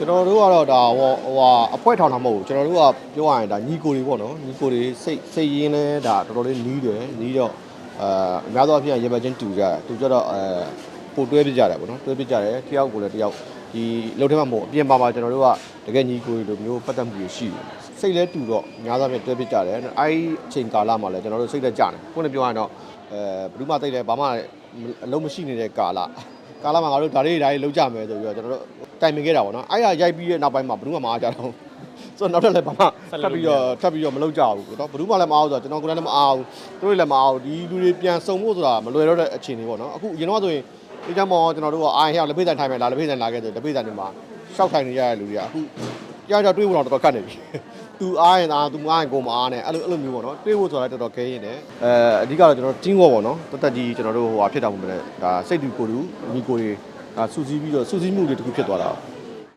ကျွန်တော်တို့ကတော့ဒါဟိုဟိုဟာအဖွဲထောင်တာမဟုတ်ဘူးကျွန်တော်တို့ကပြောရရင်ဒါညီကိုတွေပေါ့နော်ညီကိုတွေစိတ်စိတ်ရင်းလဲဒါတော်တော်လေးနီးတယ်နီးတော့အာအများသောအားဖြင့်ရေဘချင်းတူကြတယ်တူကြတော့အဲပိုတွဲပြကြတယ်ပေါ့နော်တွဲပြကြတယ်တယောက်ကိုလည်းတယောက်ဒီလှုပ်ထဲမှာမဟုတ်အပြင်ပါမှာကျွန်တော်တို့ကတကယ်ညီကိုတွေလိုမျိုးပတ်သက်မှုတွေရှိတယ်စိတ်လဲတူတော့အများသောအားဖြင့်တွဲပြကြတယ်အဲဒီအချိန်ကာလမှာလည်းကျွန်တော်တို့စိတ်လက်ကြတယ်ကိုယ်နဲ့ပြောရရင်တော့အဲဘယ်သူမှသိတယ်ဘာမှအလုံးမရှိနေတဲ့ကာလ ကာလမှာငါတို့ဒါတွေဒါတွေလောက်ကြမယ်ဆိုပြီးတော့ကျွန်တော်တို့တိုင်ပင်ခဲ့တာပေါ့နော်အဲ့ဒါရိုက်ပြီးတဲ့နောက်ပိုင်းမှာဘယ်သူမှမအားကြတော့ဆိုတော့နောက်ထပ်လည်းဘာမှထပ်ပြီးတော့ထပ်ပြီးတော့မလုပ်ကြဘူးပေါ့နော်ဘယ်သူမှလည်းမအားဘူးဆိုတော့ကျွန်တော်ကိုယ်လည်းမအားဘူးသူတို့လည်းမအားဘူးဒီလူတွေပြန်စုံဖို့ဆိုတာမလွယ်တော့တဲ့အခြေအနေပေါ့နော်အခုရင်တော့ဆိုရင်ဒီကြောင့်မို့ကျွန်တော်တို့ကအာရင်ဟောက်လက်ဖေးတန်ထိုင်မယ်လားလက်ဖေးတန်လာခဲ့ဆိုလက်ဖေးတန်တွေမှာရှောက်ထိုင်နေရတဲ့လူတွေကအခုကြောက်ကြောက်တွေးဖို့တော့တော်တော်ခက်နေပြီ သူအားရင်အားသူမအားရင်ကိုမအားနဲ့အဲ့လိုအဲ့လိုမျိုးပေါ့နော်တွေးဖို့ဆိုတာလည်းတော်တော်ခဲရင်တယ်အဲအဓိကတော့ကျွန်တော် team work ပေါ့နော်တသက်ကြီးကျွန်တော်တို့ဟိုဟာဖြစ်တာပုံပဲဒါစိတ်တူကိုယ်တူမိကိုတွေဒါစူးစီးပြီးတော့စူးစီးမှုတွေတခုဖြစ်သွားတာ